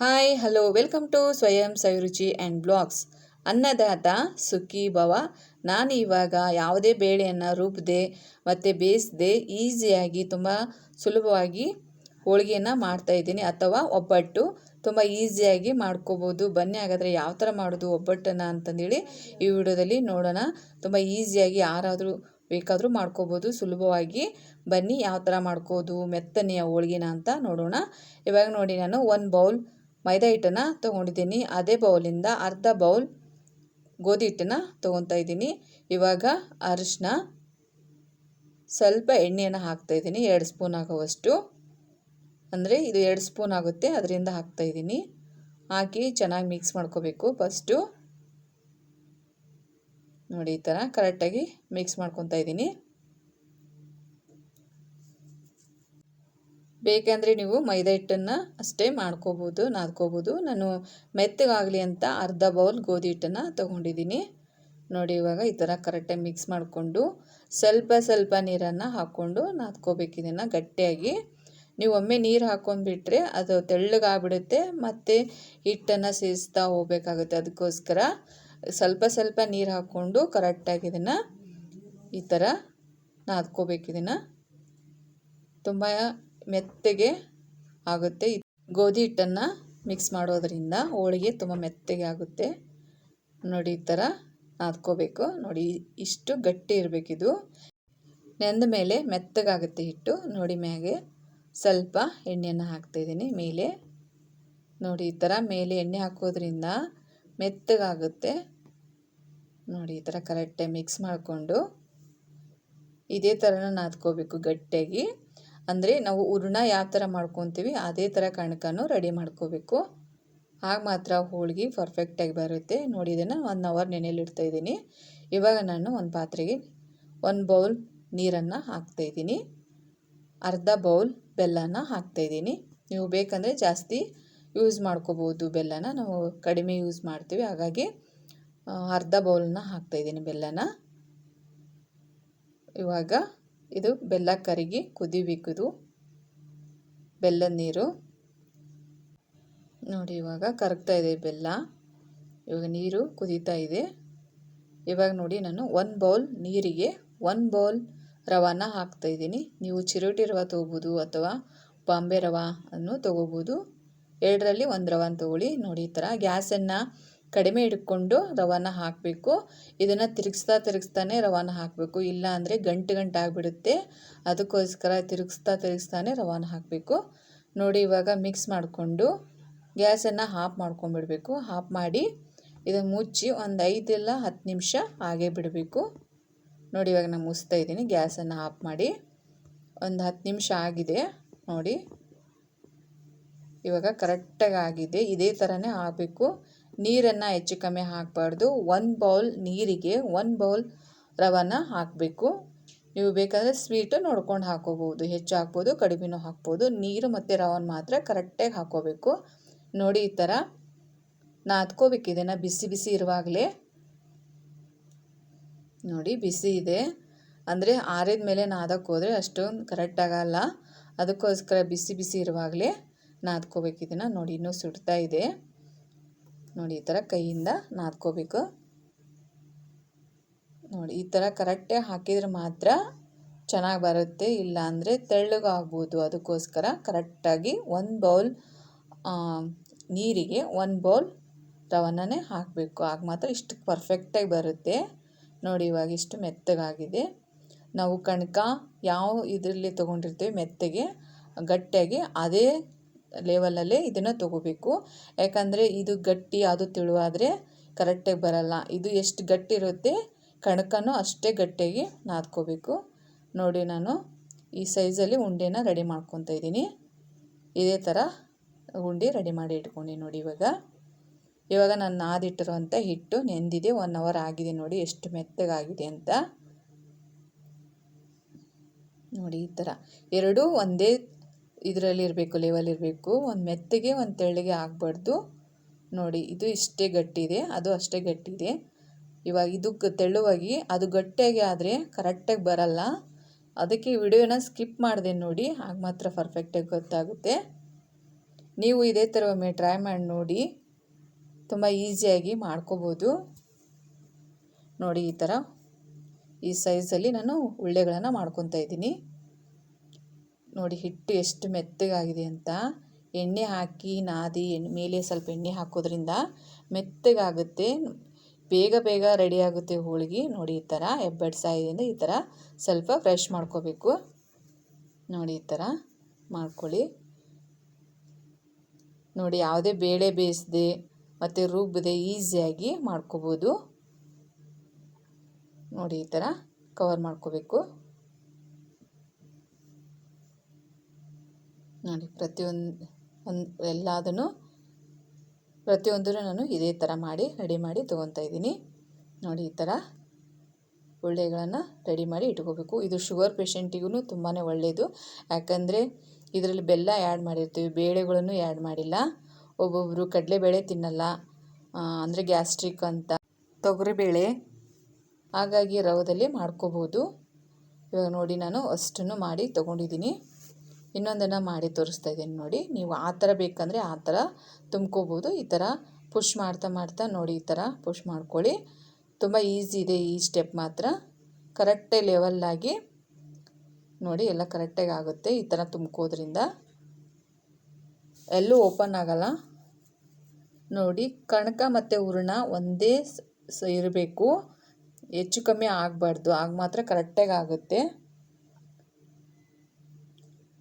Hi hello welcome to ಸ್ವಯಂ ಸವಿರುಚಿ and blogs ಅನ್ನದಾತ ಸುಖಿ ಭವ ನಾನು ಇವಾಗ ಯಾವುದೇ ಬೇಳೆಯನ್ನು ರುಬ್ಬದೆ ಮತ್ತು ಬೇಯಿಸ್ದೆ ಈಸಿಯಾಗಿ ತುಂಬ ಸುಲಭವಾಗಿ ಹೋಳಿಗೆಯನ್ನು ಮಾಡ್ತಾಯಿದ್ದೀನಿ ಅಥವಾ ಒಬ್ಬಟ್ಟು ತುಂಬ ಈಸಿಯಾಗಿ ಮಾಡ್ಕೋಬೋದು. ಬನ್ನಿ, ಹಾಗಾದರೆ ಯಾವ ಥರ ಮಾಡೋದು, ಒಬ್ಬಟ್ಟನ್ನು ಅಂತಂದೇಳಿ ಈ ವಿಡಿಯೋದಲ್ಲಿ ನೋಡೋಣ. ತುಂಬ ಈಸಿಯಾಗಿ ಯಾರಾದರೂ ಬೇಕಾದರೂ ಮಾಡ್ಕೋಬೋದು. ಸುಲಭವಾಗಿ ಬನ್ನಿ, ಯಾವ ಥರ ಮಾಡ್ಕೋದು, ಮೆತ್ತನೆಯ ಹೋಳಿಗೆನ ಅಂತ ನೋಡೋಣ. ಇವಾಗ ನೋಡಿ, ನಾನು ಒಂದು ಬೌಲ್ ಮೈದಾ ಹಿಟ್ಟನ್ನು ತೊಗೊಂಡಿದ್ದೀನಿ. ಅದೇ ಬೌಲಿಂದ ಅರ್ಧ ಬೌಲ್ ಗೋಧಿ ಹಿಟ್ಟನ್ನು ತೊಗೊತಾ ಇದ್ದೀನಿ. ಇವಾಗ ಅರಿಶಿನ ಸ್ವಲ್ಪ ಎಣ್ಣೆಯನ್ನು ಹಾಕ್ತಾ ಇದ್ದೀನಿ. ಎರಡು ಸ್ಪೂನ್ ಆಗುವಷ್ಟು. ಅಂದರೆ ಇದು ಎರಡು ಸ್ಪೂನ್ ಆಗುತ್ತೆ, ಅದರಿಂದ ಹಾಕ್ತಾ ಇದ್ದೀನಿ. ಹಾಕಿ ಚೆನ್ನಾಗಿ ಮಿಕ್ಸ್ ಮಾಡ್ಕೋಬೇಕು ಫಸ್ಟು ನೋಡಿ ಈ ಥರ ಕರೆಕ್ಟಾಗಿ ಮಿಕ್ಸ್ ಮಾಡ್ಕೊತಾ ಇದ್ದೀನಿ. ಬೇಕಂದರೆ ನೀವು ಮೈದಾ ಹಿಟ್ಟನ್ನು ಅಷ್ಟೇ ಮಾಡ್ಕೋಬೋದು, ನಾದ್ಕೋಬೋದು. ನಾನು ಮೆತ್ತಗಾಗಲಿ ಅಂತ ಅರ್ಧ ಬೌಲ್ ಗೋಧಿ ಹಿಟ್ಟನ್ನು ತೊಗೊಂಡಿದ್ದೀನಿ. ನೋಡಿ, ಇವಾಗ ಈ ಥರ ಕರೆಕ್ಟಾಗಿ ಮಿಕ್ಸ್ ಮಾಡಿಕೊಂಡು ಸ್ವಲ್ಪ ಸ್ವಲ್ಪ ನೀರನ್ನು ಹಾಕ್ಕೊಂಡು ನಾದ್ಕೋಬೇಕು ಇದನ್ನು ಗಟ್ಟಿಯಾಗಿ. ನೀವು ಒಮ್ಮೆ ನೀರು ಹಾಕ್ಕೊಂಡ್ಬಿಟ್ರೆ ಅದು ತೆಳ್ಳಗಾಗ್ಬಿಡುತ್ತೆ, ಮತ್ತು ಹಿಟ್ಟನ್ನು ಸೇರಿಸ್ತಾ ಹೋಗ್ಬೇಕಾಗುತ್ತೆ. ಅದಕ್ಕೋಸ್ಕರ ಸ್ವಲ್ಪ ಸ್ವಲ್ಪ ನೀರು ಹಾಕ್ಕೊಂಡು ಕರೆಕ್ಟಾಗಿ ಇದನ್ನು ಈ ಥರ ನಾದ್ಕೋಬೇಕು ಇದನ್ನು. ತುಂಬ ಮೆತ್ತಗೆ ಆಗುತ್ತೆ. ಗೋಧಿ ಹಿಟ್ಟನ್ನು ಮಿಕ್ಸ್ ಮಾಡೋದರಿಂದ ಹೋಳಿಗೆ ತುಂಬ ಮೆತ್ತಗೆ ಆಗುತ್ತೆ. ನೋಡಿ ಈ ಥರ ನಾದ್ಕೋಬೇಕು. ನೋಡಿ ಇಷ್ಟು ಗಟ್ಟಿ ಇರಬೇಕಿದು. ನೆಂದ ಮೇಲೆ ಮೆತ್ತಗಾಗುತ್ತೆ ಹಿಟ್ಟು. ನೋಡಿ ಮ್ಯಾಗೆ ಸ್ವಲ್ಪ ಎಣ್ಣೆಯನ್ನು ಹಾಕ್ತಾಯಿದ್ದೀನಿ ಮೇಲೆ. ನೋಡಿ ಈ ಥರ ಮೇಲೆ ಎಣ್ಣೆ ಹಾಕೋದ್ರಿಂದ ಮೆತ್ತಗಾಗುತ್ತೆ. ನೋಡಿ ಈ ಥರ ಕರೆಕ್ಟಾಗಿ ಮಿಕ್ಸ್ ಮಾಡಿಕೊಂಡು ಇದೇ ಥರನ ನಾದ್ಕೋಬೇಕು ಗಟ್ಟಿಯಾಗಿ. ಅಂದರೆ ನಾವು ಹೂರ್ಣ ಯಾವ ಥರ ಮಾಡ್ಕೊತೀವಿ, ಅದೇ ಥರ ಕಣಕನೂ ರೆಡಿ ಮಾಡ್ಕೋಬೇಕು. ಆಗ ಮಾತ್ರ ಹೋಳಿಗೆ ಪರ್ಫೆಕ್ಟಾಗಿ ಬರುತ್ತೆ. ನೋಡಿ, ಇದನ್ನು ಒನ್ ಅವರ್ ನೆನೆಯಲ್ಲಿಡ್ತಾ ಇದ್ದೀನಿ. ಇವಾಗ ನಾನು ಒಂದು ಪಾತ್ರೆಗೆ ಒಂದು ಬೌಲ್ ನೀರನ್ನು ಹಾಕ್ತಾಯಿದ್ದೀನಿ ಅರ್ಧ ಬೌಲ್ ಬೆಲ್ಲನ ಹಾಕ್ತಾಯಿದ್ದೀನಿ ನೀವು ಬೇಕಂದರೆ ಜಾಸ್ತಿ ಯೂಸ್ ಮಾಡ್ಕೋಬೋದು ಬೆಲ್ಲನ ನಾವು ಕಡಿಮೆ ಯೂಸ್ ಮಾಡ್ತೀವಿ. ಹಾಗಾಗಿ ಅರ್ಧ ಬೌಲನ್ನ ಹಾಕ್ತಾಯಿದ್ದೀನಿ ಬೆಲ್ಲನ. ಇವಾಗ ಇದು ಬೆಲ್ಲ ಕರಗಿ ಕುದಿಬೇಕಿದು. ಬೆಲ್ಲದ ನೀರು. ನೋಡಿ ಇವಾಗ ಕರಗ್ತಾ ಇದೆ ಬೆಲ್ಲ. ಇವಾಗ ನೀರು ಕುದೀತಾ ಇದೆ. ಇವಾಗ ನೋಡಿ ನಾನು ಒಂದು ಬೌಲ್ ನೀರಿಗೆ ಒಂದು ಬೌಲ್ ರವಾನ ಹಾಕ್ತಾಯಿದ್ದೀನಿ ನೀವು ಚಿರೋಟಿ ರವೆ ತೊಗೋಬೋದು ಅಥವಾ ಬಾಂಬೆ ರವೆ ಅನ್ನು ತೊಗೋಬೋದು. ಎರಡರಲ್ಲಿ ಒಂದು ರವಾನ ತೊಗೊಳ್ಳಿ. ನೋಡಿ ಈ ಥರ ಗ್ಯಾಸನ್ನು ಕಡಿಮೆ ಇಟ್ಕೊಂಡು ರವಾನ ಹಾಕಬೇಕು. ಇದನ್ನು ತಿರುಗಿಸ್ತಾ ತಿರುಗಿಸ್ತಾನೆ ರವಾನ ಹಾಕಬೇಕು. ಇಲ್ಲ ಅಂದರೆ ಗಂಟು ಗಂಟು ಆಗಿಬಿಡುತ್ತೆ. ಅದಕ್ಕೋಸ್ಕರ ತಿರುಗಿಸ್ತಾ ತಿರುಗಿಸ್ತಾನೆ ರವಾನ ಹಾಕಬೇಕು. ನೋಡಿ ಇವಾಗ ಮಿಕ್ಸ್ ಮಾಡಿಕೊಂಡು ಗ್ಯಾಸನ್ನು ಹಾಫ್ ಮಾಡ್ಕೊಂಡ್ಬಿಡಬೇಕು. ಹಾಫ್ ಮಾಡಿ ಇದನ್ನು ಮುಚ್ಚಿ ಒಂದು ಐದಿಲ್ಲ ಹತ್ತು ನಿಮಿಷ ಹಾಗೆ ಬಿಡಬೇಕು. ನೋಡಿ ಇವಾಗ ನಾನು ಮುಚ್ತಾ ಇದ್ದೀನಿ ಗ್ಯಾಸನ್ನು ಆಫ್ ಮಾಡಿ. ಒಂದು ಹತ್ತು ನಿಮಿಷ ಆಗಿದೆ. ನೋಡಿ ಇವಾಗ ಕರೆಕ್ಟಾಗಿ ಆಗಿದೆ. ಇದೇ ಥರನೇ ಆಗಬೇಕು. ನೀರನ್ನು ಹೆಚ್ಚು ಕಮ್ಮಿ ಹಾಕಬಾರ್ದು. ಒಂದು ಬೌಲ್ ನೀರಿಗೆ ಒಂದು ಬೌಲ್ ರವನ ಹಾಕಬೇಕು. ನೀವು ಬೇಕಾದರೆ ಸ್ವೀಟು ನೋಡ್ಕೊಂಡು ಹಾಕೋಬೋದು ಹೆಚ್ಚು ಹಾಕ್ಬೋದು, ಕಡಿಮೆನೂ ಹಾಕ್ಬೋದು. ನೀರು ಮತ್ತು ರವನ ಮಾತ್ರ ಕರೆಕ್ಟಾಗಿ ಹಾಕೋಬೇಕು. ನೋಡಿ ಈ ಥರ ನಾದ್ಕೋಬೇಕು ಇದನ್ನು. ಬಿಸಿ ಬಿಸಿ ಇರುವಾಗಲೇ ನೋಡಿ ಬಿಸಿ ಇದೆ. ಅಂದರೆ ಆರಿದ ಮೇಲೆ ನಾದಕ್ಕೆ ಹೋದರೆ ಅಷ್ಟೊಂದು ಕರೆಕ್ಟಾಗಲ್ಲ ಅದಕ್ಕೋಸ್ಕರ ಬಿಸಿ ಬಿಸಿ ಇರುವಾಗಲೇ ನಾದ್ಕೋಬೇಕು ಇದನ್ನು. ನೋಡಿ ಇನ್ನೂ ಸುಡ್ತಾ ಇದೆ. ನೋಡಿ, ಈ ಥರ ಕೈಯಿಂದ ನಾದ್ಕೋಬೇಕು. ನೋಡಿ, ಈ ಥರ ಕರೆಕ್ಟಾಗಿ ಹಾಕಿದರೆ ಮಾತ್ರ ಚೆನ್ನಾಗಿ ಬರುತ್ತೆ. ಇಲ್ಲ ಅಂದರೆ ತೆಳ್ಳಗಾಗ್ಬೋದು. ಅದಕ್ಕೋಸ್ಕರ ಕರೆಕ್ಟಾಗಿ ಒಂದು ಬೌಲ್ ನೀರಿಗೆ ಒಂದು ಬೌಲ್ ರವನೇ ಹಾಕಬೇಕು. ಆಗ ಮಾತ್ರ ಇಷ್ಟು ಪರ್ಫೆಕ್ಟಾಗಿ ಬರುತ್ತೆ. ನೋಡಿ, ಇವಾಗ ಇಷ್ಟು ಮೆತ್ತಗಾಗಿದೆ. ನಾವು ಕಣಕ ಯಾವ ಇದರಲ್ಲಿ ತೊಗೊಂಡಿರ್ತೀವಿ ಮೆತ್ತಗೆ, ಗಟ್ಟಿಯಾಗಿ, ಅದೇ ಲೆವೆಲಲ್ಲೇ ಇದನ್ನು ತೊಗೋಬೇಕು. ಯಾಕಂದರೆ ಇದು ಗಟ್ಟಿ, ಅದು ತಿಳುವಾದರೆ ಕರೆಕ್ಟಾಗಿ ಬರಲ್ಲ. ಇದು ಎಷ್ಟು ಗಟ್ಟಿ ಇರುತ್ತೆ ಕಣಕನೂ ಅಷ್ಟೇ ಗಟ್ಟಿಯಾಗಿ ನಾದ್ಕೋಬೇಕು. ನೋಡಿ ನಾನು ಈ ಸೈಜಲ್ಲಿ ಉಂಡೆನ ರೆಡಿ ಮಾಡ್ಕೊತಾ ಇದ್ದೀನಿ. ಇದೇ ಥರ ಉಂಡೆ ರೆಡಿ ಮಾಡಿ ಇಟ್ಕೊಂಡು ನೋಡಿ ಇವಾಗ. ಇವಾಗ ನಾನು ನಾದಿಟ್ಟಿರೋಂಥ ಹಿಟ್ಟು ನೆಂದಿದೆ ಒನ್ ಅವರ್ ಆಗಿದೆ ನೋಡಿ ಎಷ್ಟು ಮೆತ್ತಗಾಗಿದೆ ಅಂತ. ನೋಡಿ ಈ ಥರ ಎರಡೂ, ಒಂದೇ ಇದರಲ್ಲಿ ಲೆವೆಲ್ ಇರಬೇಕು, ಒಂದು ಮೆತ್ತಗೆ, ಒಂದು ತೆಳ್ಳಗೆ ಆಗಬಾರ್ದು. ನೋಡಿ, ಇದು ಇಷ್ಟೇ ಗಟ್ಟಿದೆ, ಅದು ಅಷ್ಟೇ ಗಟ್ಟಿದೆ. ಇವಾಗ ಇದು ತೆಳುವಾಗಿ, ಅದು ಗಟ್ಟಿಯಾಗಿ ಆದರೆ ಕರೆಕ್ಟಾಗಿ ಬರಲ್ಲ. ಅದಕ್ಕೆ ವಿಡಿಯೋನ ಸ್ಕಿಪ್ ಮಾಡಿದೆ ನೋಡಿ, ಆಗ ಮಾತ್ರ ಪರ್ಫೆಕ್ಟಾಗಿ ಗೊತ್ತಾಗುತ್ತೆ. ನೀವು ಇದೇ ಥರ ಒಮ್ಮೆ ಟ್ರೈ ಮಾಡಿ ನೋಡಿ, ತುಂಬ ಈಸಿಯಾಗಿ ಮಾಡ್ಕೋಬೋದು. ನೋಡಿ, ಈ ಥರ ಈ ಸೈಜಲ್ಲಿ ನಾನು ಉಳ್ಳೆಗಳನ್ನು ಮಾಡ್ಕೊತಾ ಇದ್ದೀನಿ. ನೋಡಿ ಹಿಟ್ಟು ಎಷ್ಟು ಮೆತ್ತಗಾಗಿದೆ ಅಂತ. ಎಣ್ಣೆ ಹಾಕಿ ನಾದಿ, ಎಣ್ಣೆ ಮೇಲೆ ಸ್ವಲ್ಪ ಎಣ್ಣೆ ಹಾಕೋದ್ರಿಂದ ಮೆತ್ತಗಾಗುತ್ತೆ. ಬೇಗ ಬೇಗ ರೆಡಿ ಆಗುತ್ತೆ ಹೋಳಿಗೆ. ನೋಡಿ ಈ ಥರ ಹೆಬ್ಬಡ್ ಸಾಯದಿಂದ ಈ ಥರ ಸ್ವಲ್ಪ ಫ್ರೆಶ್ ಮಾಡ್ಕೋಬೇಕು. ನೋಡಿ ಈ ಥರ ಮಾಡ್ಕೊಳ್ಳಿ. ನೋಡಿ ಯಾವುದೇ ಬೇಳೆ ಬೇಯಿಸ್ದೆ ಮತ್ತು ರುಬ್ಬದೆ ಈಸಿಯಾಗಿ ಮಾಡ್ಕೋಬೋದು. ನೋಡಿ ಈ ಥರ ಕವರ್ ಮಾಡ್ಕೋಬೇಕು. ನೋಡಿ, ಪ್ರತಿಯೊಂದು, ಒಂದು, ಎಲ್ಲದನ್ನು ಪ್ರತಿಯೊಂದನ್ನು ನಾನು ಇದೇ ಥರ ಮಾಡಿ ರೆಡಿ ಮಾಡಿ ತೊಗೊತಾ ಇದ್ದೀನಿ. ನೋಡಿ, ಈ ಥರ ಉಳ್ಳೆಗಳನ್ನು ರೆಡಿ ಮಾಡಿ ಇಟ್ಕೋಬೇಕು. ಇದು ಶುಗರ್ ಪೇಷಂಟಿಗೂ ತುಂಬಾ ಒಳ್ಳೆಯದು ಯಾಕಂದರೆ ಇದರಲ್ಲಿ ಬೆಲ್ಲ ಆ್ಯಡ್ ಮಾಡಿರ್ತೀವಿ, ಬೇಳೆಗಳನ್ನು ಆ್ಯಡ್ ಮಾಡಿಲ್ಲ. ಒಬ್ಬೊಬ್ಬರು ಕಡಲೆಬೇಳೆ ತಿನ್ನಲ್ಲ. ಅಂದರೆ ಗ್ಯಾಸ್ಟ್ರಿಕ್ ಅಂತ. ತೊಗರಿಬೇಳೆ, ಹಾಗಾಗಿ ರವದಲ್ಲಿ ಮಾಡ್ಕೋಬೋದು. ಇವಾಗ ನೋಡಿ, ನಾನು ಅಷ್ಟನ್ನು ಮಾಡಿ ತೊಗೊಂಡಿದ್ದೀನಿ. ಇನ್ನೊಂದನ್ನು ಮಾಡಿ ತೋರಿಸ್ತಾ ಇದ್ದೀನಿ ನೋಡಿ. ನೀವು ಆ ಥರ ಬೇಕಂದರೆ ಆ ಥರ ತುಂಬ್ಕೋಬೋದು. ಈ ಥರ ಪುಷ್ ಮಾಡ್ತಾ ಮಾಡ್ತಾ ನೋಡಿ ಈ ಥರ ಪುಷ್ ಮಾಡ್ಕೊಳ್ಳಿ. ತುಂಬ ಈಸಿ ಇದೆ ಈ ಸ್ಟೆಪ್ ಮಾತ್ರ. ಕರೆಕ್ಟೇ ಲೆವೆಲ್ಲಾಗಿ ನೋಡಿ ಎಲ್ಲ ಕರೆಕ್ಟಾಗಿ ಆಗುತ್ತೆ ಈ ಥರ ತುಂಬ್ಕೋದ್ರಿಂದ. ಎಲ್ಲೂ ಓಪನ್ ಆಗಲ್ಲ. ನೋಡಿ ಕಣಕ ಮತ್ತು ಹೂರಣ ಒಂದೇ ಇರಬೇಕು. ಹೆಚ್ಚು ಕಮ್ಮಿ ಆಗಬಾರ್ದು. ಆಗ ಮಾತ್ರ ಕರೆಕ್ಟಾಗಿ ಆಗುತ್ತೆ.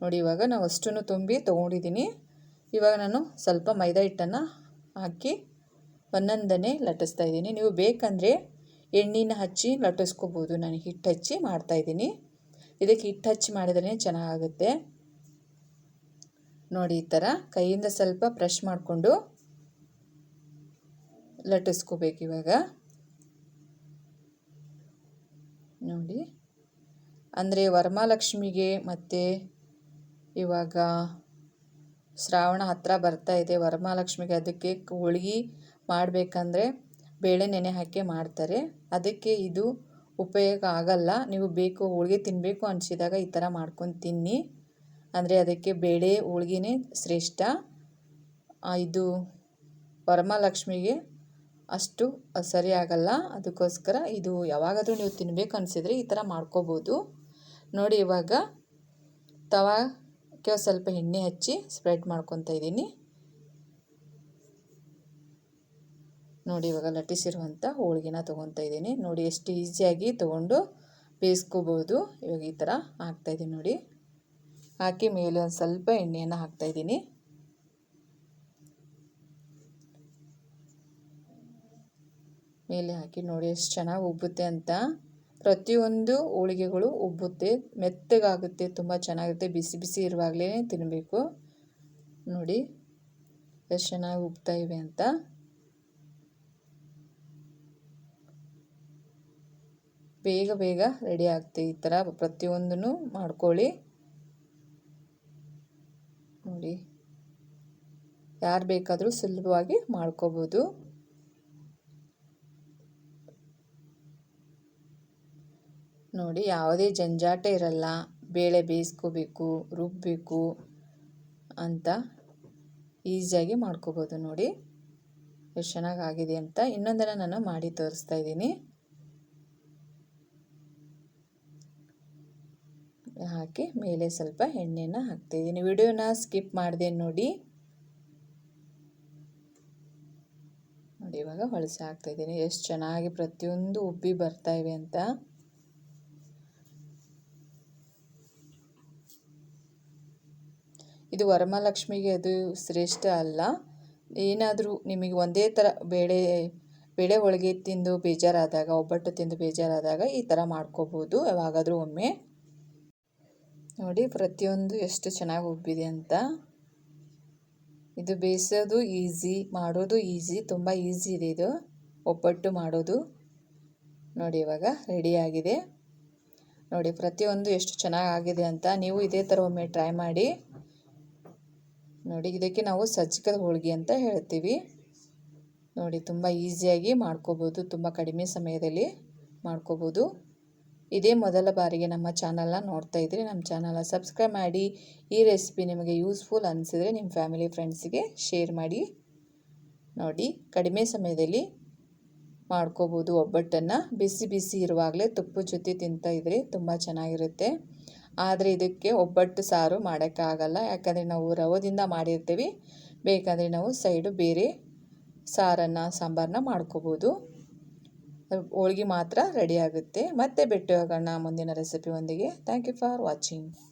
ನೋಡಿ, ಇವಾಗ ನಾವು ಅಷ್ಟನ್ನು ತುಂಬಿ ತೊಗೊಂಡಿದ್ದೀನಿ ಇವಾಗ ನಾನು ಸ್ವಲ್ಪ ಮೈದಾ ಹಿಟ್ಟನ್ನು ಹಾಕಿ ಒಂದೊಂದನ್ನೇ ಲಟ್ಟಿಸ್ತಾ ಇದ್ದೀನಿ. ನೀವು ಬೇಕಂದರೆ ಎಣ್ಣೆನ ಹಚ್ಚಿ ಲಟ್ಟಿಸ್ಕೋಬೋದು. ನಾನು ಹಿಟ್ಟು ಹಚ್ಚಿ ಮಾಡ್ತಾಯಿದ್ದೀನಿ ಇದಕ್ಕೆ ಹಿಟ್ಟು ಹಚ್ಚಿ ಮಾಡಿದ್ರೇ ಚೆನ್ನಾಗುತ್ತೆ ನೋಡಿ, ಈ ಥರ ಕೈಯಿಂದ ಸ್ವಲ್ಪ ಬ್ರಷ್ ಮಾಡಿಕೊಂಡು ಲಟ್ಟಿಸ್ಕೋಬೇಕು ಇವಾಗ. ನೋಡಿ, ಅಂದರೆ ವರಮಹಾಲಕ್ಷ್ಮಿಗೆ ಮತ್ತು ಇವಾಗ ಶ್ರಾವಣ ಹತ್ತಿರ ಬರ್ತಾ ಇದೆ. ವರಮಹಾಲಕ್ಷ್ಮಿಗೆ ಅದಕ್ಕೆ ಹೋಳ್ಗೆ ಮಾಡಬೇಕಂದ್ರೆ ಬೇಳೆ ನೆನೆ ಹಾಕಿ ಮಾಡ್ತಾರೆ. ಅದಕ್ಕೆ ಇದು ಉಪಯೋಗ ಆಗಲ್ಲ. ನೀವು ಬೇಕು ಹೋಳಿಗೆ ತಿನ್ನಬೇಕು ಅನಿಸಿದಾಗ ಈ ಥರ ಮಾಡ್ಕೊಂಡು ತಿನ್ನಿ. ಅಂದರೆ ಅದಕ್ಕೆ ಬೇಳೆ ಹೋಳ್ಗೆನೇ ಶ್ರೇಷ್ಠ. ಇದು ವರಮಹಾಲಕ್ಷ್ಮಿಗೆ ಅಷ್ಟು ಸರಿ ಆಗಲ್ಲ. ಅದಕ್ಕೋಸ್ಕರ ಇದು ಯಾವಾಗಾದರೂ ನೀವು ತಿನ್ನಬೇಕು ಅನಿಸಿದರೆ ಈ ಥರ ಮಾಡ್ಕೋಬೋದು. ನೋಡಿ ಇವಾಗ ತವಾಕ್ಕೆ ಸ್ವಲ್ಪ ಎಣ್ಣೆ ಹಚ್ಚಿ ಸ್ಪ್ರೆಡ್ ಮಾಡ್ಕೊತಾ ಇದ್ದೀನಿ. ನೋಡಿ ಇವಾಗ ಲಟ್ಟಿಸಿರುವಂಥ ಹೋಳಿಗೆನ ತೊಗೊತಾ ಇದ್ದೀನಿ. ನೋಡಿ ಎಷ್ಟು ಈಸಿಯಾಗಿ ತೊಗೊಂಡು ಬೇಯಿಸ್ಕೋಬೋದು. ಇವಾಗ ಈ ಥರ ಹಾಕ್ತಾಯಿದ್ದೀನಿ ನೋಡಿ. ಹಾಕಿ ಮೇಲೆ ಒಂದು ಸ್ವಲ್ಪ ಎಣ್ಣೆಯನ್ನು ಹಾಕ್ತಾಯಿದ್ದೀನಿ ಮೇಲೆ ಹಾಕಿ ನೋಡಿ ಎಷ್ಟು ಚೆನ್ನಾಗಿ ಉಬ್ಬುತ್ತೆ ಅಂತ. ಪ್ರತಿಯೊಂದು ಹೋಳಿಗೆಗಳು ಉಬ್ಬುತ್ತೆ, ಮೆತ್ತಗಾಗುತ್ತೆ, ತುಂಬ ಚೆನ್ನಾಗಿರುತ್ತೆ. ಬಿಸಿ ಬಿಸಿ ಇರುವಾಗಲೇ ತಿನ್ನಬೇಕು ನೋಡಿ, ಎಷ್ಟು ಚೆನ್ನಾಗಿ ಉಬ್ತಾ ಇವೆ ಅಂತ. ಬೇಗ ಬೇಗ ರೆಡಿ ಆಗುತ್ತೆ ಈ ಥರ ಪ್ರತಿಯೊಂದನ್ನು ಮಾಡ್ಕೊಳ್ಳಿ. ನೋಡಿ, ಯಾರು ಬೇಕಾದರೂ ಸುಲಭವಾಗಿ ಮಾಡ್ಕೋಬೋದು. ನೋಡಿ, ಯಾವುದೇ ಜಂಜಾಟ ಇರಲ್ಲ. ಬೇಳೆ ಬೇಯಿಸ್ಕೋಬೇಕು ರುಬ್ಬಬೇಕು ಅಂತ ಈಸಿಯಾಗಿ ಮಾಡ್ಕೋಬೋದು ನೋಡಿ. ಎಷ್ಟು ಚೆನ್ನಾಗಿ ಆಗಿದೆ ಅಂತ ಇನ್ನೊಂದನ್ನು ನಾನು ಮಾಡಿ ತೋರಿಸ್ತಾ ಇದ್ದೀನಿ. ಹಾಕಿ ಮೇಲೆ ಸ್ವಲ್ಪ ಎಣ್ಣೆನ ಹಾಕ್ತಾಯಿದ್ದೀನಿ ವಿಡಿಯೋನ ಸ್ಕಿಪ್ ಮಾಡಿದೆ ನೋಡಿ. ನೋಡಿ, ಇವಾಗ ಹೊಳಸೆ ಹಾಕ್ತಾಯಿದ್ದೀನಿ ಎಷ್ಟು ಚೆನ್ನಾಗಿ ಪ್ರತಿಯೊಂದು ಉಬ್ಬಿ ಬರ್ತಾ ಇವೆ ಅಂತ. ಇದು ವರಮಹಾಲಕ್ಷ್ಮಿಗೆ ಅದು ಶ್ರೇಷ್ಠ ಅಲ್ಲ. ಏನಾದರೂ ನಿಮಗೆ ಒಂದೇ ಥರ ಬೇಳೆ ಬೇಳೆ ಹೋಳಿಗೆ ತಿಂದು ಬೇಜಾರಾದಾಗ, ಒಬ್ಬಟ್ಟು ತಿಂದು ಬೇಜಾರಾದಾಗ ಈ ಥರ ಮಾಡ್ಕೋಬೋದು. ಯಾವಾಗಾದರೂ ಒಮ್ಮೆ. ನೋಡಿ, ಪ್ರತಿಯೊಂದು ಎಷ್ಟು ಚೆನ್ನಾಗಿ ಉಬ್ಬಿದೆ ಅಂತ. ಇದು ಬೇಯಿಸೋದು ಈಸಿ, ಮಾಡೋದು ಈಸಿ, ತುಂಬ ಈಸಿ ಇದೆ ಇದು. ಒಬ್ಬಟ್ಟು ಮಾಡೋದು. ನೋಡಿ, ಇವಾಗ ರೆಡಿಯಾಗಿದೆ ನೋಡಿ, ಪ್ರತಿಯೊಂದು ಎಷ್ಟು ಚೆನ್ನಾಗಾಗಿದೆ ಅಂತ ನೀವು ಇದೇ ಥರ ಒಮ್ಮೆ ಟ್ರೈ ಮಾಡಿ. ನೋಡಿ, ಇದಕ್ಕೆ ನಾವು ಸಜ್ಜಕದ ಹೋಳಿಗೆ ಅಂತ ಹೇಳ್ತೀವಿ. ನೋಡಿ, ತುಂಬ ಈಸಿಯಾಗಿ ಮಾಡ್ಕೋಬೋದು, ತುಂಬ ಕಡಿಮೆ ಸಮಯದಲ್ಲಿ ಮಾಡ್ಕೋಬೋದು. ಇದೇ ಮೊದಲ ಬಾರಿಗೆ ನಮ್ಮ ಚಾನಲ್ನ ನೋಡ್ತಾ ಇದ್ದರೆ ನಮ್ಮ ಚಾನಲ್ನ ಸಬ್ಸ್ಕ್ರೈಬ್ ಮಾಡಿ. ಈ ರೆಸಿಪಿ ನಿಮಗೆ ಯೂಸ್ಫುಲ್ ಅನಿಸಿದರೆ ನಿಮ್ಮ ಫ್ಯಾಮಿಲಿ ಫ್ರೆಂಡ್ಸಿಗೆ ಶೇರ್ ಮಾಡಿ. ನೋಡಿ, ಕಡಿಮೆ ಸಮಯದಲ್ಲಿ ಮಾಡ್ಕೋಬೋದು ಒಬ್ಬಟ್ಟನ್ನು. ಬಿಸಿ ಬಿಸಿ ಇರುವಾಗಲೇ ತುಪ್ಪದ ಜೊತೆ ತಿಂತಾ ಇದ್ದರೆ ತುಂಬ ಚೆನ್ನಾಗಿರುತ್ತೆ. ಆದರೆ ಇದಕ್ಕೆ ಒಬ್ಬಟ್ಟು ಸಾರು ಮಾಡೋಕ್ಕಾಗಲ್ಲ. ಯಾಕಂದರೆ ನಾವು ರವದಿಂದ ಮಾಡಿರ್ತೀವಿ. ಬೇಕಾದರೆ ನಾವು ಸೈಡು ಬೇರೆ ಸಾರನ್ನು ಸಾಂಬಾರನ್ನ ಮಾಡ್ಕೋಬೋದು. ಹೋಳ್ಗೆ ಮಾತ್ರ ರೆಡಿ ಆಗುತ್ತೆ. ಮತ್ತೆ ಭೇಟಿಯಾಗೋಣ ಮುಂದಿನ ರೆಸಿಪಿ ಒಂದಿಗೆ. Thank you for watching